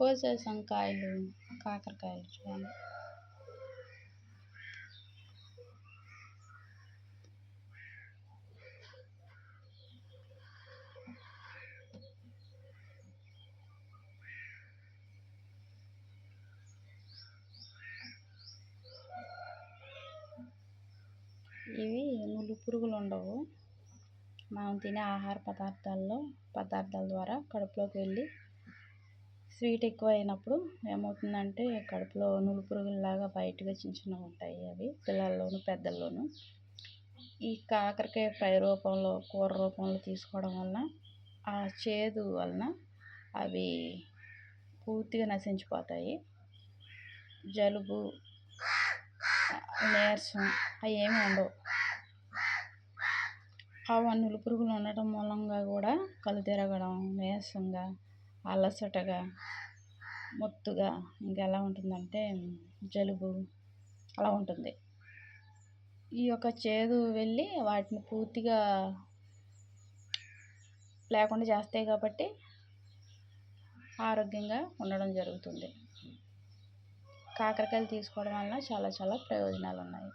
కోసేసాం కాయలు కాకరకాయలు చూడండి. ఇవి నులు పురుగులు ఉండవు. మనం తినే ఆహార పదార్థాల్లో పదార్థాల ద్వారా కడుపులోకి వెళ్ళి స్వీట్ ఎక్కువ అయినప్పుడు ఏమవుతుందంటే కడుపులో నులి పురుగుల్లాగా బయటగా చిన్న చిన్నగా ఉంటాయి అవి పిల్లల్లోనూ పెద్దల్లోనూ. ఈ కాకరకాయ ఫ్రై రూపంలో కూర రూపంలో తీసుకోవడం వలన ఆ చేదు వలన అవి పూర్తిగా నశించిపోతాయి. జలుబు నీరసం అవి ఏమి ఉండవు. ఆ నులు పురుగులు ఉండటం మూలంగా కూడా కళ్ళు తిరగడం నీరసంగా అలసటగా మొత్తుగా ఇంకెలా ఉంటుందంటే జలుబు అలా ఉంటుంది. ఈ యొక్క చేదు వెళ్ళి వాటిని పూర్తిగా లేకుండా చేస్తాయి కాబట్టి ఆరోగ్యంగా ఉండడం జరుగుతుంది. కాకరకాయలు తీసుకోవడం వలన చాలా చాలా ప్రయోజనాలు ఉన్నాయి